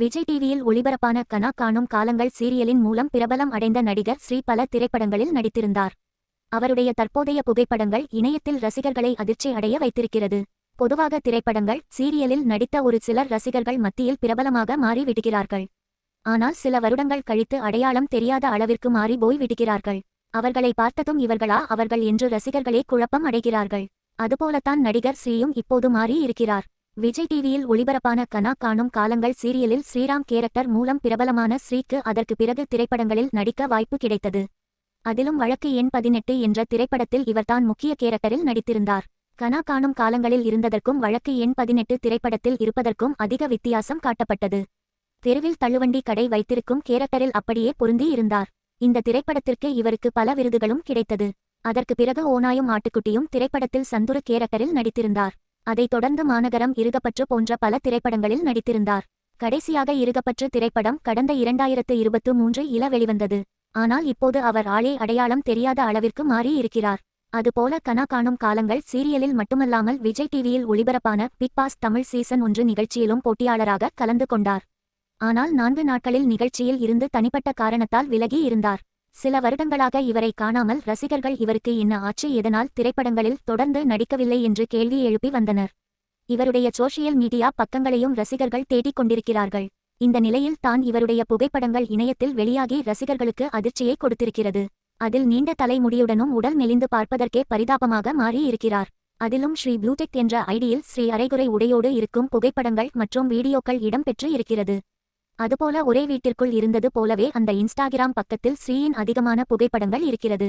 விஜய் டிவியில் ஒளிபரப்பான கனா காணும் காலங்கள் சீரியலின் மூலம் பிரபலம் அடைந்த நடிகர் ஸ்ரீ பல திரைப்படங்களில் நடித்திருந்தார். அவருடைய தற்போதைய புகைப்படங்கள் இணையத்தில் ரசிகர்களை அதிர்ச்சி அடைய வைத்திருக்கிறது. பொதுவாக திரைப்படங்கள் சீரியலில் நடித்த ஒரு சிலர் ரசிகர்கள் மத்தியில் பிரபலமாக மாறி விடுகிறார்கள். ஆனால் சில வருடங்கள் கழித்து அடையாளம் தெரியாத அளவிற்கு மாறி போய் விடுகிறார்கள். அவர்களை பார்த்ததும் இவர்களா அவர்கள் என்று ரசிகர்களே குழப்பம் அடைகிறார்கள். அதுபோலத்தான் நடிகர் ஸ்ரீயும் இப்போது மாறி இருக்கிறார். விஜய் டிவியில் ஒளிபரப்பான கனா காணும் காலங்கள் சீரியலில் ஸ்ரீராம் கேரக்டர் மூலம் பிரபலமான ஸ்ரீக்கு அதற்கு பிறகு திரைப்படங்களில் நடிக்க வாய்ப்பு கிடைத்தது. அதிலும் வழக்கு எண் பதினெட்டு என்ற திரைப்படத்தில் இவர்தான் முக்கிய கேரக்டரில் நடித்திருந்தார். கனா காணும் காலங்களில் இருந்ததற்கும் வழக்கு எண் பதினெட்டு திரைப்படத்தில் இருப்பதற்கும் அதிக வித்தியாசம் காட்டப்பட்டது. தெருவில் தள்ளுவண்டி கடை வைத்திருக்கும் கேரக்டரில் அப்படியே பொருந்தி இருந்தார். இந்த திரைப்படத்திற்கு இவருக்கு பல விருதுகளும் கிடைத்தது. அதற்கு பிறகு ஓனாயும் ஆட்டுக்குட்டியும் திரைப்படத்தில் சந்துரு கேரக்டரில் நடித்திருந்தார். அதைத் தொடர்ந்து மாநகரம் இருகப்பற்று போன்ற பல திரைப்படங்களில் நடித்திருந்தார். கடைசியாக இருகப்பற்று திரைப்படம் கடந்த இரண்டாயிரத்து இருபத்து மூன்று இல வெளிவந்தது. ஆனால் இப்போது அவர் ஆளே அடையாளம் தெரியாத அளவிற்கு மாறி இருக்கிறார். அதுபோல கனா காணும் காலங்கள் சீரியலில் மட்டுமல்லாமல் விஜய் டிவியில் ஒளிபரப்பான பிக் பாஸ் தமிழ் சீசன் ஒன்று நிகழ்ச்சியிலும் போட்டியாளராக கலந்து கொண்டார். ஆனால் நான்கு நாட்களில் நிகழ்ச்சியில் இருந்து தனிப்பட்ட காரணத்தால் விலகி இருந்தார். சில வருடங்களாக இவரை காணாமல் ரசிகர்கள் இவருக்கு என்ன ஆட்சி எதனால் திரைப்படங்களில் தொடர்ந்து நடிக்கவில்லை என்று கேள்வி எழுப்பி வந்தனர். இவருடைய சோஷியல் மீடியா பக்கங்களையும் ரசிகர்கள் தேடிக் கொண்டிருக்கிறார்கள். இந்த நிலையில் தான் இவருடைய புகைப்படங்கள் இணையத்தில் வெளியாகி ரசிகர்களுக்கு அதிர்ச்சியை கொடுத்திருக்கிறது. அதில் நீண்ட தலைமுடியுடனும் உடல் மெலிந்து பார்ப்பதற்கே பரிதாபமாக மாறியிருக்கிறார் அதிலும் ஸ்ரீ ப்ளூடெக் என்ற ஐடியில் ஸ்ரீ அரைகுறை உடையோடு இருக்கும் புகைப்படங்கள் மற்றும் வீடியோக்கள் இடம்பெற்று இருக்கிறது. அதுபோல ஒரே வீட்டிற்குள் இருந்தது போலவே அந்த இன்ஸ்டாகிராம் பக்கத்தில் ஸ்ரீயின் அதிகமான புகைப்படங்கள் இருக்கிறது.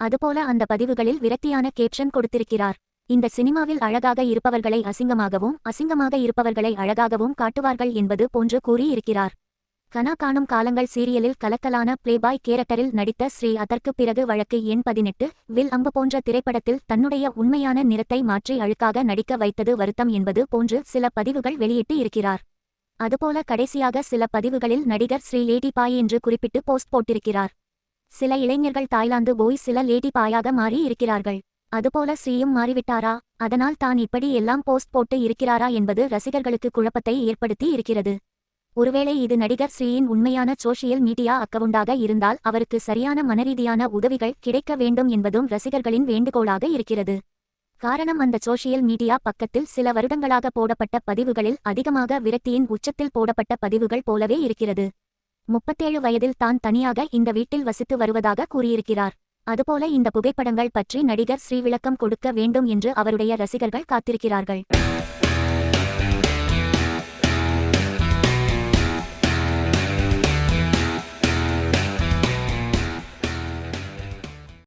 அதுபோல அந்த பதிவுகளில் விரக்தியான கேப்ஷன் கொடுத்திருக்கிறார். இந்த சினிமாவில் அழகாக இருப்பவர்களை அசிங்கமாகவும் அசிங்கமாக இருப்பவர்களை அழகாகவும் காட்டுவார்கள் என்பது போன்று கூறியிருக்கிறார். கனா காணும் காலங்கள் சீரியலில் கலக்கலான பிளேபாய் கேரக்டரில் நடித்த ஸ்ரீ அதற்கு பிறகு வழக்கு எண் பதினெட்டு வில் அம்பு போன்ற திரைப்படத்தில் தன்னுடைய உண்மையான நிறத்தை மாற்றி அழுக்காக நடிக்க வைத்தது வருத்தம் என்பது போன்று சில பதிவுகள் வெளியிட்டு இருக்கிறார். அதுபோல கடைசியாக சில பதிவுகளில் நடிகர் ஸ்ரீ லேடி பாய் என்று குறிப்பிட்டு போஸ்ட் போட்டிருக்கிறார். சில இளைஞர்கள் தாய்லாந்து போய் சில லேடி பாயாக மாறி இருக்கிறார்கள். அதுபோல ஸ்ரீயும் மாறிவிட்டாரா? அதனால் தான் இப்படி எல்லாம் போஸ்ட் போட்டு இருக்கிறாரா என்பது ரசிகர்களுக்கு குழப்பத்தை ஏற்படுத்தி இருக்கிறது. ஒருவேளை இது நடிகர் ஸ்ரீயின் உண்மையான சோஷியல் மீடியா அக்கவுண்டாக இருந்தால் அவருக்கு சரியான மனரீதியான உதவிகள் கிடைக்க வேண்டும் என்பதும் ரசிகர்களின் வேண்டுகோளாக இருக்கிறது. காரணம் அந்த சோஷியல் மீடியா பக்கத்தில் சில வருடங்களாக போடப்பட்ட பதிவுகளில் அதிகமாக விரக்தியின் உச்சத்தில் போடப்பட்ட பதிவுகள் போலவே இருக்கிறது. முப்பத்தேழு வயதில் தான் தனியாக இந்த வீட்டில் வசித்து வருவதாக கூறியிருக்கிறார். அதுபோல இந்த புகைப்படங்கள் பற்றி நடிகர் ஸ்ரீ விளக்கம் கொடுக்க வேண்டும் என்று அவருடைய ரசிகர்கள் காத்திருக்கிறார்கள்.